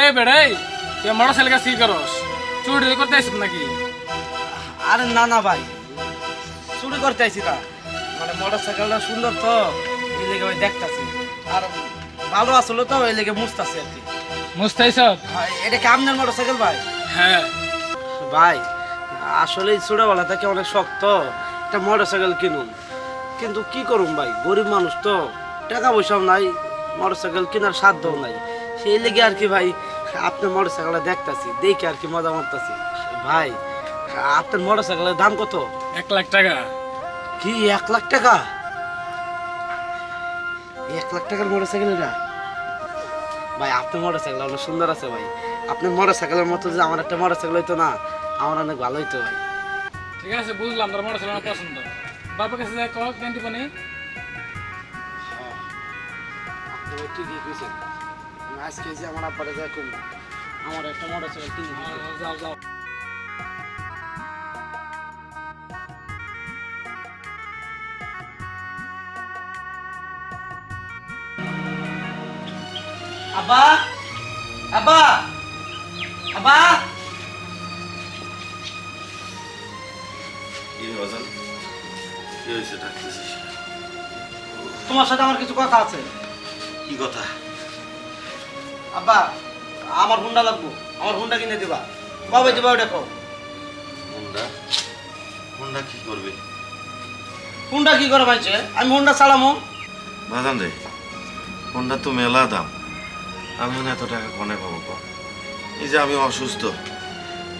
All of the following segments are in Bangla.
এ বেড়াই তুই মোটর সাইকেল কি করস। চুরি করতে আসিস নাকি? আরে না না ভাই চুরি করতে আইছি না মানে মোটর সাইকেলটা সুন্দর তো এই লেগে ভাই দেখতাছি। আর ভালো আসলে তো এই লেগে মুছতাছি আর কি। মুস্তাইছ আর এটা কি আপনার মোটর সাইকেল ভাই? হ্যাঁ। ভাই আসলে ছোটবেলা থেকে অনেক শক্ত? একটা মোটর সাইকেল কিনুন। কিন্তু কি করুম ভাই গরিব মানুষ তো টাকা পয়সাও নাই মোটর সাইকেল কেনার সাধ্যও নাই। সেই লেগে আর কি ভাই আপনার মোটর সাইকেলটা দেখতাছি দেখে আর কি মজা মারতাছি। ভাই আপনার মোটর সাইকেলের দাম কত? এক লাখ টাকা। কি এক লাখ টাকা? এক লাখ টাকার মোটর সাইকেল এটা? ভাই আপনার মোটর সাইকেল অনেক সুন্দর আছে ভাই। আপনার মোটর সাইকেলের মতো যে আমার একটা মোটর সাইকেল হইতো না আমার অনেক ভালো হইতো ভাই। ঠিক আছে বুঝলাম তোর মোটর সাইকেল পছন্দ। বাবার কাছে যাই কল কেন দিবনি আপনি ঠিকই কইছেন। আজকে যে আমার আব্বারে যাই কম আমার একটা মোটর সাইকেল কিনে। যাও যাও। আব্বা আব্বা আব্বা। তোমার সাথে আমার কিছু কথা আছে। কি কথা? আব্বা আমার হুন্ডা লাগবো আমার হুন্ডা কিনে দিবা। কবে দিবা ওটা কও? হুন্ডা? হুন্ডা কি করবে? হুন্ডা কি করে ভাইছে? আমি হুন্ডা চালামো বাজান রে হুন্ডা তো মেলা দাম। আমি না এত টাকা কনে পাবো কম এই যে আমি অসুস্থ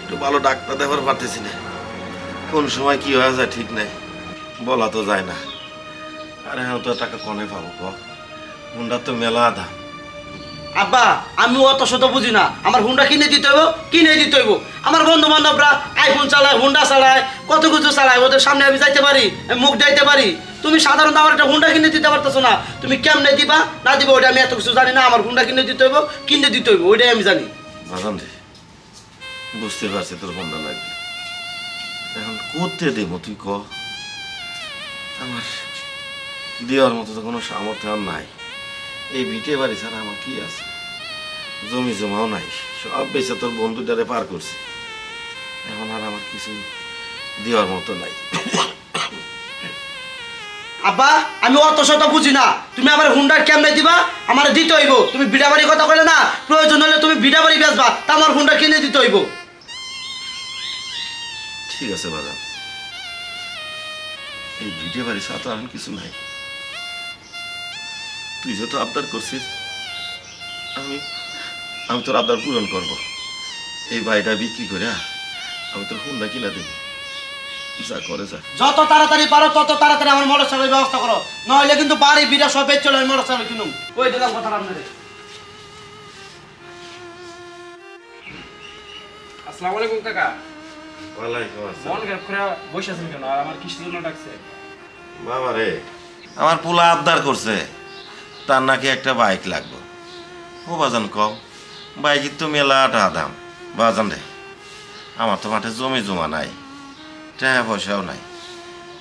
একটু ভালো ডাক্তার দেখার পারতেছি না। কোন সময় কি হয়ে যায় ঠিক নাই বলা তো যায় না। আরে হ্যাঁ তো টাকা কনে পাবো ক হুন্ডা তো মেলা দাম। আব্বা, আমি অত শত বুঝি না। আমার হুন্ডা কিনে দিতে হইব, কিনে দিতে হইব। আমার বন্ধু বান্ধবরা আইফোন চালায়, হুন্ডা চালায়, কত কিছু চালায়, ওদের সামনে আমি যাইতে পারি মুখ যাইতে পারি। তুমি সাধারণত আমার একটা হুন্ডা কিনে দিতে পারতেছো না। তুমি কেমনে দিবা? না দিবা ওটা আমি এত কিছু জানি না। আমার হুন্ডা কিনে দিতে হইব, কিনে দিতে হইব, ওইটাই আমি জানি। বুঝতে পারছি তোর হুন্ডা লাগবে। এখন করতে দেবো তুই ক? আমার দেওয়ার মতো তো কোনো সামর্থ্য আর নাই। এই বিটে বাড়ি ছাড়া আমার কি আছে? জমি জমাও নাই সব বেঁচে তোর বন্ধুটারে পার করছি। এখন আর আমার কিছু দেওয়ার মতো নাই। আব্বা আমি অত শত বুঝি না। তুমি আমার হুন্ডা কেমনে দিবা? আমার দিতে হইব। তুমি বিড়াবাড়ি কথা কইলে না প্রয়োজন হলে তুমি বিড়াবাড়ি বেচবা তা আমার হুন্ডা কিনে দিতে হইব। ঠিক আছে বাজান। এই বিটে বাড়ি তো এখন কিছু নাই। তুই যত আবদার করছিস আমি আমি তোর আবদার পূরণ করব। এই বাড়িটা বিক্রি করে আমি তোর হুন্ডা কিনা দেব। যা করে যা। যত তাড়াতাড়ি পারো তত তাড়াতাড়ি আমার মোটর সাইকেল ব্যবস্থা করো। নইলে কিন্তু বাড়ি বিড়া সব বেচ চলে মোটর সাইকেল কিনুম ওই দিলাম কথা আপনাদের আসসালামু আলাইকুম কাকা। ওয়ালাইকুম মন খারাপ করে বসে আছেন কেন? আর আমার কিসের জন্য ডাকছে বাবা রে আমার পোলা আবদার করছে। তার নাকি একটা বাইক লাগবে। ও বাজান কও বাইকের তো মেলা মেলাটা দাম। বাজান রে, আমার তো মাঠে জমি জমা নাই, টাকা পয়সাও নাই।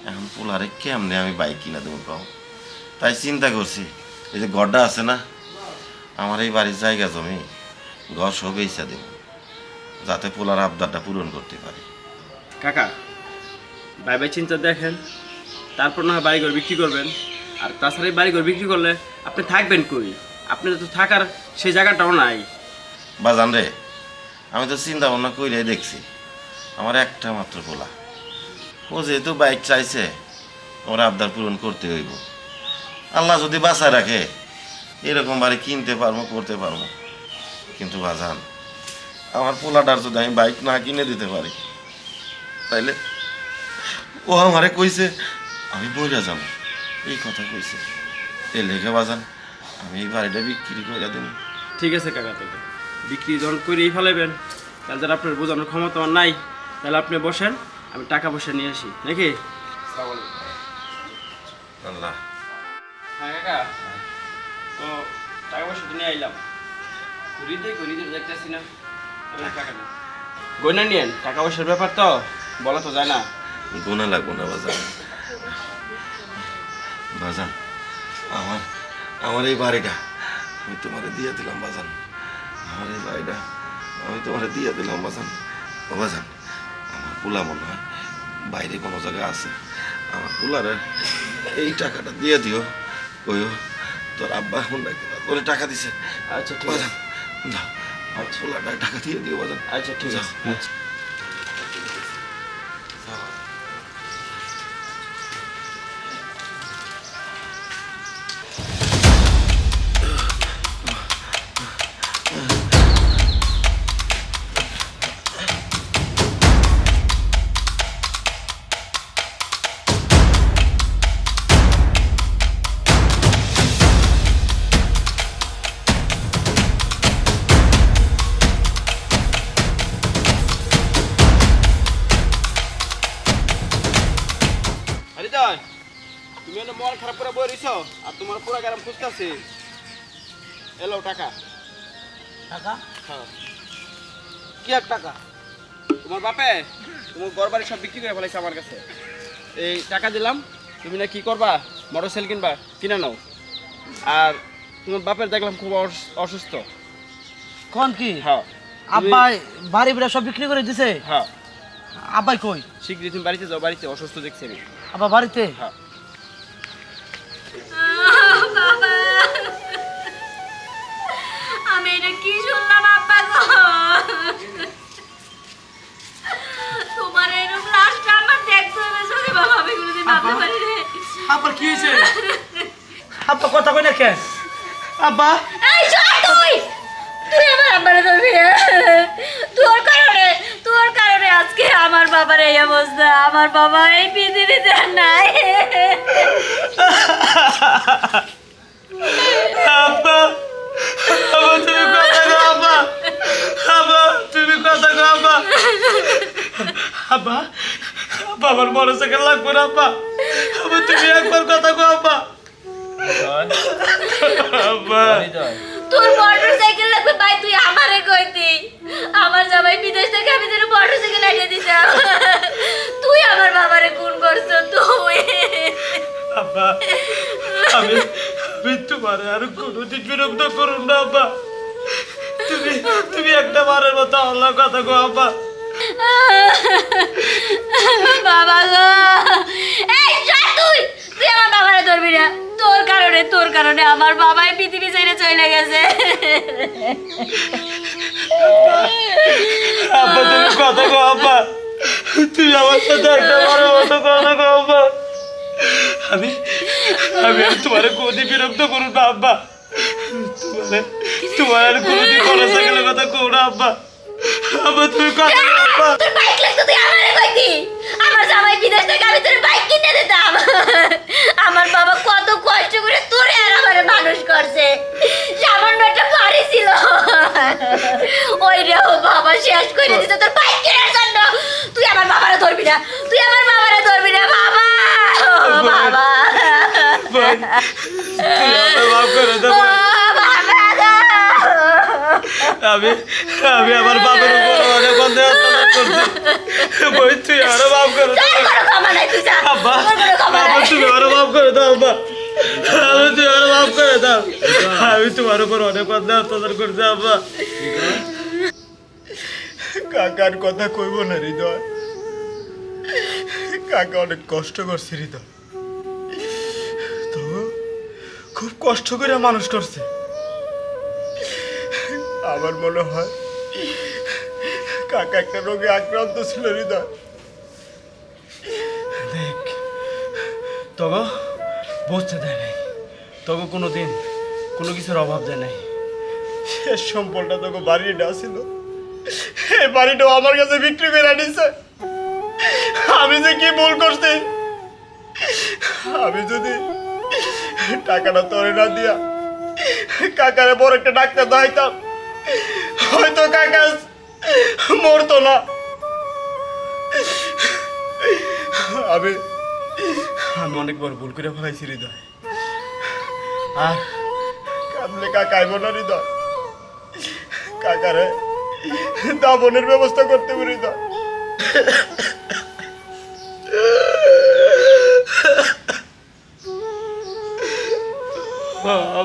এখন পোলারে কেমনে আমি বাইক কিনা দেবো কও? তাই চিন্তা করছি, এই যে গড্ডা আছে না, আমার এই বাড়ির জায়গা জমি ঘর সব ইচ্ছা দেব, যাতে পোলার আবদারটা পূরণ করতে পারি। কাকা ভাই চিন্তা দেখেন, তারপর না হয় বাড়িঘর বিক্রি করবেন। আর তাছাড়া এই বাড়িঘর বিক্রি করলে আপনি থাকবেন কই? আপনার তো থাকার সেই জায়গাটাও নাই। বাজান রে, আমি তো চিন্তা ভাবনা করে দেখছি। আমার একটা মাত্র পোলা। ও যেহেতু বাইক চাইছে, ওর আবদার পূরণ করতে হইব। আল্লাহ যদি বাঁচায় রাখে, এরকম বাড়ি কিনতে পারব, করতে পারব। কিন্তু বাজান, আমার পোলাটার যদি আমি বাইক না কিনে দিতে পারি, তাইলে ও আমারে কইছে, আমি বইরা যাব। এই কথা কইছে। এই লেখে বাজান আমি এই বাড়িটা বিক্রি করে দেবো। ঠিক আছে কাকা তবে বিক্রি যখন করেই ফেলাবেন তাহলে যারা আপনার বোঝানোর ক্ষমতা আমার নাই তাহলে আপনি বসেন আমি টাকা পয়সা নিয়ে আসি নাকি? আল্লাহ। হ্যাঁ কাকা তো টাকা পয়সা তো নিয়ে আইলাম। দেখতেছি না। গয়না নিয়েন টাকা পয়সার ব্যাপার তো বলা তো যায় না। গুণা লাগবো না বাজান। বাজান। আমার আমার এই বাড়িটা আমি তোমারে দিয়ে দিলাম বাজান। আমার এই বাড়িটা আমি তোমার দিয়ে দিলাম বাজান। ও বাজান আমার পোলা মনে হয় বাইরে কোনো জায়গায় আছে। আমার পোলারে এই টাকাটা দিয়ে দিও। কইও তোর আব্বা এখন তোরে টাকা দিছে। আচ্ছা ঠিক আছে। আমার পোলাটা টাকা দিয়ে দিও বাজান। আচ্ছা ঠিক। আছে। আর তোমার পুরা গ্রাম খুঁজতেছে। এলো টাকা। টাকা? হ্যাঁ। কি এক টাকা? তোমার বাপে? তোমার সব বিক্রি করে ফেলাইছে আমার কাছে। এই টাকা দিলাম তুমি না কি করবা? মোটর সাইকেল কিনবা কিনে নাও। আর তোমার বাপের দেখলাম খুব অস- অসুস্থ। কোন কি? হ্যাঁ। আব্বাই বাড়ি বিড়া সব বিক্রি করে দিছে? হ্যাঁ। আব্বাই কই? শীঘ্রই তুমি বাড়িতে যাও বাড়িতে অসুস্থ দেখছি আমি। আব্বা বাড়িতে? হ্যাঁ। কি শুনলাম আব্বা গো তোমার এরকম লাশটা আমার দেখতে হবে সরি বাবা আমি কোনোদিন ভাবতে পারি রে আব্বা কি হয়েছে? আব্বা কথা কই না কেন? আব্বা? এই চল তুই! তুই আমার আব্বারে ধরবি তোর কারণে তোর কারণে আজকে আমার বাবার এই অবস্থা। আমার বাবা এই পৃথিবীতে নাই। আব্বা আব্বা আমার মোটরসাইকেল লাগবে না আব্বা। আব্বা তুমি একবার কথা কও আব্বা। আব্বা। তোর মোটর সাইকেল লাগবে ভাই তুই আমারে কইতি। আমার জামাই বিদেশ থেকে আমি তোর মোটর সাইকেল আনিয়ে দিতাম। তুই আমার বাবারে খুন করছ তুই আব্বা আমি আমি তোমার আর কোনোদিন বিরক্ত করুন না আব্বা। তুমি তুমি একটা বারের মতো আল্লাহ কথা কো আব্বা। বাবা গো এই চল তুই! তুই আমার বাবারে ধরবি না। তোর কারণে তোর কারণে আমার বাবাই পৃথিবী ছেড়ে চলে গেছে। আব্বা, তুমি কথা কো আব্বা। তুমি আমার সাথে একটা বারের মতো কথা কো আব্বা। আমি আমি আর তোমার কোনোদিন বিরক্ত করুন না, আব্বা। তোমার তোমার আর কোনোদিন মোটরসাইকেলের কথা কো না, আব্বা। আব্বা তুমি কথা আব্বা তোর বাইক লাগতো তুই আমারে কইতি। আমার জামাই বিদেশ থেকে আমি তোর বাইক কিনে দিতাম। আমার বাবা কত কষ্ট করে তোরে আর আমারে মানুষ করছে। সামান্য একটা বাড়ি ছিল। ওই রে ও বাবা শেষ করে দিতে তোর বাইক কেনার জন্য। তুই আমার বাবারে ধরবি না। তুই আমার বাবারে ধরবি না বাবা। বাবা। বাবা। আমি আমি আমার বাবার উপর অনেক অন্যায় অত্যাচার করছি। বই তুই আরও মাফ করে দে তোর কোনো ক্ষমা নাই তুই যা। আব্বা তোর আব্বা তুমি আরও মাফ করে দাও আব্বা। আমি তুই আরও মাফ করে দাও। আমি তোমার উপর অনেক অন্যায় অত্যাচার করছি আব্বা। কাকার কথা কইব না হৃদয়। কাকা অনেক কষ্ট করছে হৃদয়। তো খুব কষ্ট করে মানুষ করছে। আমার মনে হয় কাকা একটা রোগে আক্রান্ত ছিল হৃদয়। দেখ তবে বুঝতে দেয় নাই। তবে কোনো দিন কোনো কিছুর অভাব দেয় নাই। শেষ সম্পলটা তোকে বাড়িটা ছিল এই বাড়িটাও আমার কাছে বিক্রি করে আনিছে। আমি যে কি ভুল করছি? আমি যদি টাকাটা তোরে না দিয়া কাকারে বড় একটা ডাক্তার দেখাইতাম হয়তো কাকা মরতো না। আমি আমি অনেক বড় ভুল করে ফেলাইছি হৃদয়। আর কামলে কাকা আইব না হৃদয়। কাকারে দাবনের ব্যবস্থা করতে পারি তো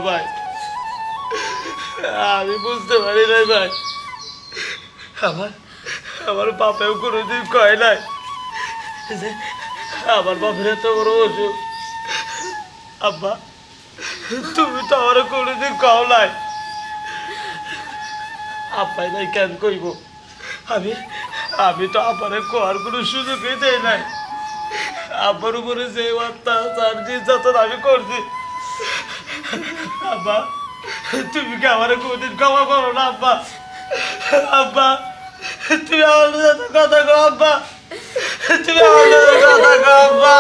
ভাই। আমি বুঝতে পারি নাই ভাই। আমার আমার বাপেও কোনোদিন কয় নাই আমার বাপের এত বড় অসুখ। আব্বা, তুমি তো আমার কোনোদিন কও নাই। আব্বাই নাই কেন কইব? আমি আমি তো আব্বারে কোয়ার কোনো সুযোগই দেই নাই। আব্বার উপরে যে অত্যাচার নির্যাতন আমি করছি। আব্বা তুমি কি আমার কোনদিন ক্ষমা করো না, আব্বা? আব্বা, তুমি আমার সাথে কথা কো আব্বা। তুমি আমার সাথে কথা কো আব্বা।